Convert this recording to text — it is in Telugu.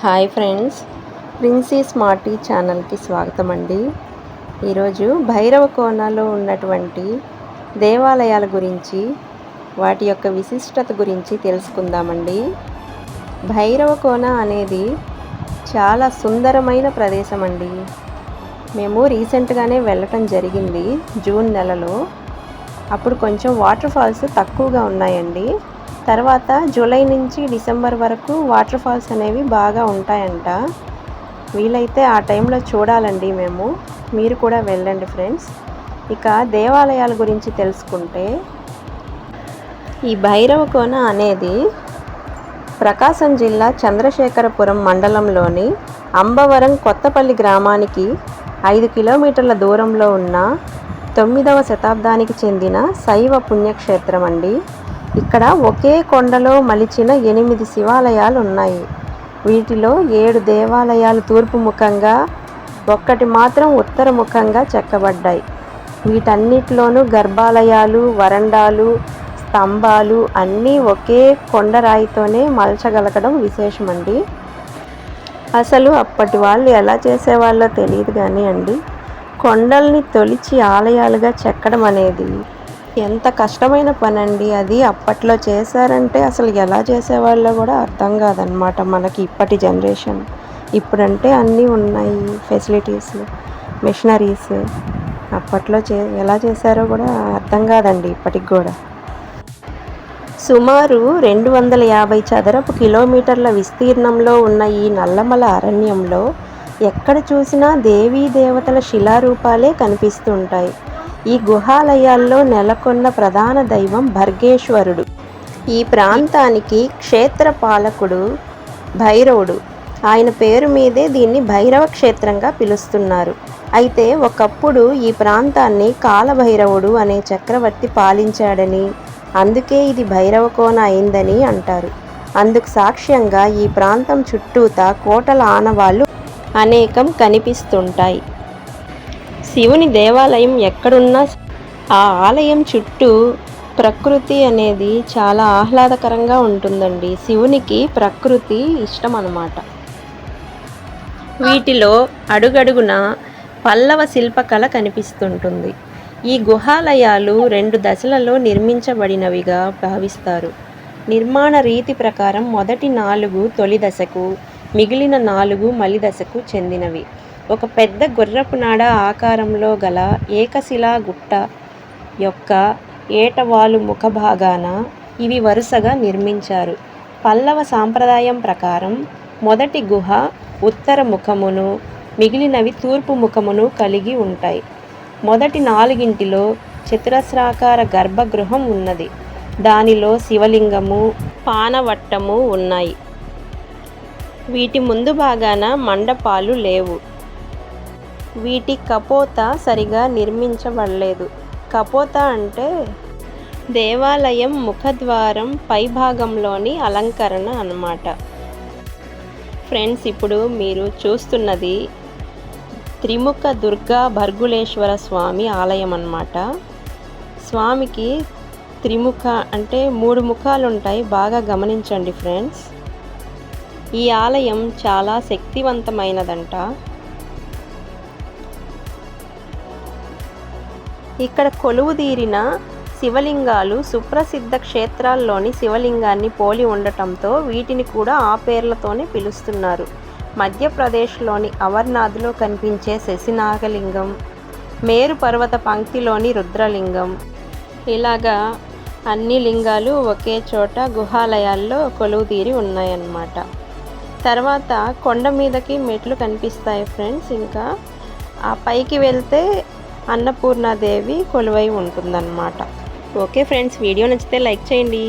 హాయ్ ఫ్రెండ్స్ ప్రిన్సీ స్మార్టీ ఛానల్కి స్వాగతం అండి. ఈరోజు భైరవ కోణాలో ఉన్నటువంటి దేవాలయాల గురించి వాటి యొక్క విశిష్టత గురించి తెలుసుకుందామండి. భైరవ కోన అనేది చాలా సుందరమైన ప్రదేశం అండి. మేము రీసెంట్గానే వెళ్ళటం జరిగింది జూన్ నెలలో. అప్పుడు కొంచెం వాటర్ ఫాల్స్ తక్కువగా ఉన్నాయండి. తర్వాత జూలై నుంచి డిసెంబర్ వరకు వాటర్ ఫాల్స్ అనేవి బాగా ఉంటాయంట. వీలైతే ఆ టైంలో చూడాలండి మేము. మీరు కూడా వెళ్ళండి ఫ్రెండ్స్. ఇక దేవాలయాల గురించి తెలుసుకుంటే ఈ భైరవ కోన అనేది ప్రకాశం జిల్లా చంద్రశేఖరపురం మండలంలోని అంబవరం కొత్తపల్లి గ్రామానికి ఐదు కిలోమీటర్ల దూరంలో ఉన్న తొమ్మిదవ శతాబ్దానికి చెందిన శైవ పుణ్యక్షేత్రం అండి ఇక్కడ ఒకే కొండలో మలిచిన ఎనిమిది శివాలయాలు ఉన్నాయి వీటిలో ఏడు దేవాలయాలు తూర్పు ముఖంగా ఒక్కటి మాత్రం ఉత్తర ముఖంగా చెక్కబడ్డాయి. వీటన్నిటిలోనూ గర్భాలయాలు వరండాలు స్తంభాలు అన్నీ ఒకే కొండరాయితోనే మలచగలగడం విశేషమండి. అసలు అప్పటి వాళ్ళు ఎలా చేసేవాళ్ళో తెలియదు కానీ అండి కొండల్ని తొలిచి ఆలయాలుగా చెక్కడం అనేది ఎంత కష్టమైన పని అండి అది. అప్పట్లో చేశారంటే అసలు ఎలా చేసేవాళ్ళో కూడా అర్థం కాదనమాట మనకి ఇప్పటి జనరేషన్. ఇప్పుడంటే అన్నీ ఉన్నాయి ఫెసిలిటీస్ మిషనరీస్ అప్పట్లో చే ఎలా చేశారో కూడా అర్థం కాదండి ఇప్పటికి కూడా. సుమారు రెండు వందల యాభై చదరపు కిలోమీటర్ల విస్తీర్ణంలో ఉన్న ఈ నల్లమల అరణ్యంలో ఎక్కడ చూసినా దేవీ దేవతల శిలారూపాలే కనిపిస్తుంటాయి. ఈ గుహాలయాల్లో నెలకొన్న ప్రధాన దైవం భర్గేశ్వరుడు. ఈ ప్రాంతానికి క్షేత్ర పాలకుడు భైరవుడు. ఆయన పేరు మీదే దీన్ని భైరవ క్షేత్రంగా పిలుస్తున్నారు. అయితే ఒకప్పుడు ఈ ప్రాంతాన్ని కాలభైరవుడు అనే చక్రవర్తి పాలించాడని అందుకే ఇది భైరవకోన అయిందని అంటారు. అందుకు సాక్ష్యంగా ఈ ప్రాంతం చుట్టూతా కోటల ఆనవాళ్ళు అనేకం కనిపిస్తుంటాయి. శివుని దేవాలయం ఎక్కడున్నా ఆ ఆలయం చుట్టూ ప్రకృతి అనేది చాలా ఆహ్లాదకరంగా ఉంటుందండి. శివునికి ప్రకృతి ఇష్టం అన్నమాట వీటిలో అడుగడుగున పల్లవ శిల్పకళ కనిపిస్తుంటుంది. ఈ గుహాలయాలు రెండు దశలలో నిర్మించబడినవిగా భావిస్తారు. నిర్మాణ రీతి ప్రకారం మొదటి నాలుగు తొలి దశకు మిగిలిన నాలుగు మలి దశకు చెందినవి. ఒక పెద్ద గుర్రపు నాడ ఆకారంలో గల ఏకశిలా గుట్ట యొక్క ఏటవాలు ముఖ భాగాన ఇవి వరుసగా నిర్మించారు. పల్లవ సాంప్రదాయం ప్రకారం మొదటి గుహ ఉత్తర ముఖమును మిగిలినవి తూర్పు ముఖమును కలిగి ఉంటాయి. మొదటి నాలుగింటిలో చతురస్రాకార గర్భగృహం ఉన్నది. దానిలో శివలింగము పానవట్టము ఉన్నాయి. వీటి ముందు భాగాన మండపాలు లేవు. వీటి కపోత సరిగా నిర్మించబడలేదు. కపోత అంటే దేవాలయం ముఖద్వారం పైభాగంలోని అలంకరణ అన్నమాట. ఫ్రెండ్స్ ఇప్పుడు మీరు చూస్తున్నది త్రిముఖ దుర్గా భర్గులేశ్వర స్వామి ఆలయం అన్నమాట. స్వామికి త్రిముఖ అంటే మూడు ముఖాలు ఉంటాయి బాగా గమనించండి ఫ్రెండ్స్. ఈ ఆలయం చాలా శక్తివంతమైనదంట. ఇక్కడ కొలువుదీరిన శివలింగాలు సుప్రసిద్ధ క్షేత్రాల్లోని శివలింగాన్ని పోలి ఉండటంతో వీటిని కూడా ఆ పేర్లతోనే పిలుస్తున్నారు. మధ్యప్రదేశ్లోని అమర్నాథ్లో కనిపించే శశినాగలింగం మేరు పర్వత పంక్తిలోని రుద్రలింగం. ఇలాగా అన్ని లింగాలు ఒకే చోట గుహాలయాల్లో కొలువుదీరి ఉన్నాయన్నమాట. తర్వాత కొండ మీదకి మెట్లు కనిపిస్తాయి ఫ్రెండ్స్ ఇంకా. ఆ పైకి వెళ్తే అన్నపూర్ణాదేవి కొలువై ఉంటుందన్నమాట. ఓకే ఫ్రెండ్స్ వీడియో నచ్చితే లైక్ చేయండి.